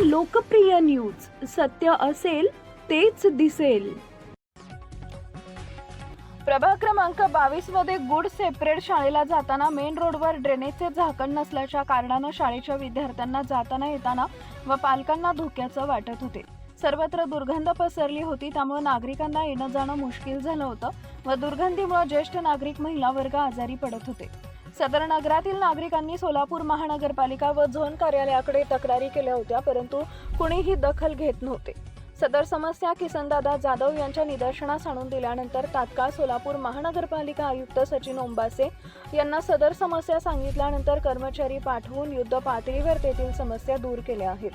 लोकप्रिय न्यूज? सत्य असेल तेच दिसेल. प्रभाग क्रमांक बावीसमध्ये गुड सेपरेट शाळेला जाताना मेन रोडवर ड्रेनेजचे झाकण नसल्याच्या कारणानं शाळेच्या विद्यार्थ्यांना जाताना येताना व पालकांना धोक्याचं वाटत होते. सर्वत्र दुर्गंध पसरली होती त्यामुळे नागरिकांना येणं जाणं मुश्किल झालं होतं व दुर्गंधीमुळे ज्येष्ठ नागरिक महिला वर्ग आजारी पडत होते. सदर नगरातील नागरिकांनी सोलापूर महानगरपालिका व झोन कार्यालयाकडे तक्रारी केल्या होत्या परंतु कुणीही दखल घेत नव्हते. सदर समस्या किसनदादा जाधव यांच्या निदर्शनास आणून दिल्यानंतर तात्काळ सोलापूर महानगरपालिका आयुक्त सचिन ओंबासे यांना सदर समस्या सांगितल्यानंतर कर्मचारी पाठवून युद्ध पातळीवर तेथील समस्या दूर केल्या आहेत.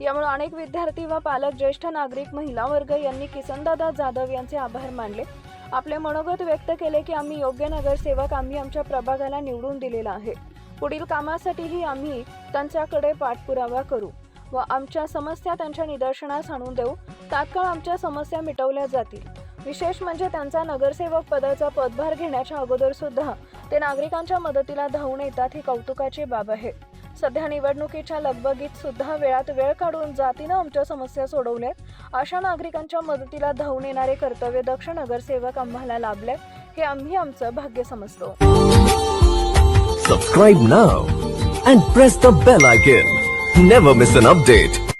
यामुळे अनेक विद्यार्थी व पालक ज्येष्ठ नागरिक महिला वर्ग यांनी किसनदादा जाधव यांचे आभार मानले. आपले मनोगत व्यक्त केले की आम्ही योग्य नगरसेवक आम्ही आमच्या प्रभागाला निवडून दिलेला आहे. पुढील कामासाठीही आम्ही त्यांच्याकडे पाठपुरावा करू व आमच्या समस्या त्यांच्या निदर्शनास आणून देऊ. तात्काळ आमच्या समस्या मिटवल्या जातील. विशेष म्हणजे त्यांचा नगरसेवक पदाचा पदभार घेण्याच्या अगोदर सुद्धा ते नागरिकांच्या मदतीला धावून येतात ही कौतुकाची बाब आहे. सध्या निवडणुकीच्या लगबगीत सुद्धा वेळात वेळ काढून जातीनं आमच्या समस्या सोडवल्यात. अशा नागरिकांच्या मदतीला धावून येणारे कर्तव्य दक्ष नगरसेवक आम्हाला लाभले हे आम्ही आमचं भाग्य समजतो. Subscribe now and press the bell icon never miss an update